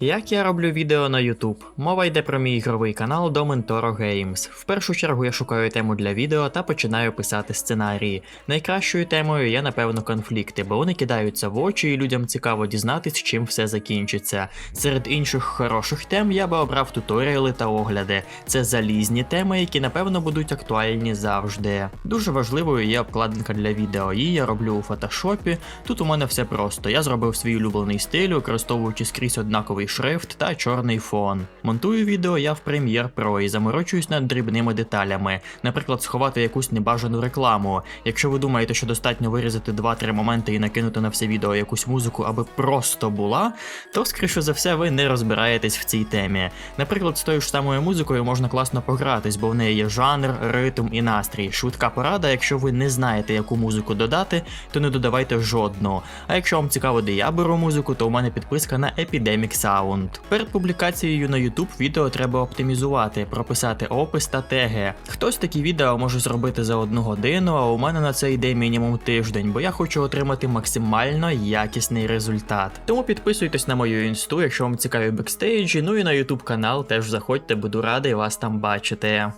Як я роблю відео на YouTube? Мова йде про мій ігровий канал Domintoro Games. В першу чергу я шукаю тему для відео та починаю писати сценарії. Найкращою темою є, напевно, конфлікти, бо вони кидаються в очі і людям цікаво дізнатись, чим все закінчиться. Серед інших хороших тем я би обрав туторіали та огляди. Це залізні теми, які напевно будуть актуальні завжди. Дуже важливою є обкладинка для відео. Її я роблю у фотошопі. Тут у мене все просто. Я зробив свій улюблений стиль, використовуючи скрізь однаковий шрифт та чорний фон. Монтую відео я в Premiere Pro і заморочуюсь над дрібними деталями, наприклад, сховати якусь небажану рекламу. Якщо ви думаєте, що достатньо вирізати 2-3 моменти і накинути на все відео якусь музику, аби просто була, то скоріше за все ви не розбираєтесь в цій темі. Наприклад, з тою ж самою музикою можна класно погратись, бо в неї є жанр, ритм і настрій. Швидка порада, якщо ви не знаєте, яку музику додати, то не додавайте жодну. А якщо вам цікаво, де я беру музику, то у мене підписка на Epidemic Sound. Перед публікацією на YouTube відео треба оптимізувати, прописати опис та теги. Хтось такі відео може зробити за одну годину, а у мене на це йде мінімум тиждень, бо я хочу отримати максимально якісний результат. Тому підписуйтесь на мою інсту, якщо вам цікаві бекстейджі, ну і на YouTube канал теж заходьте, буду радий вас там бачити.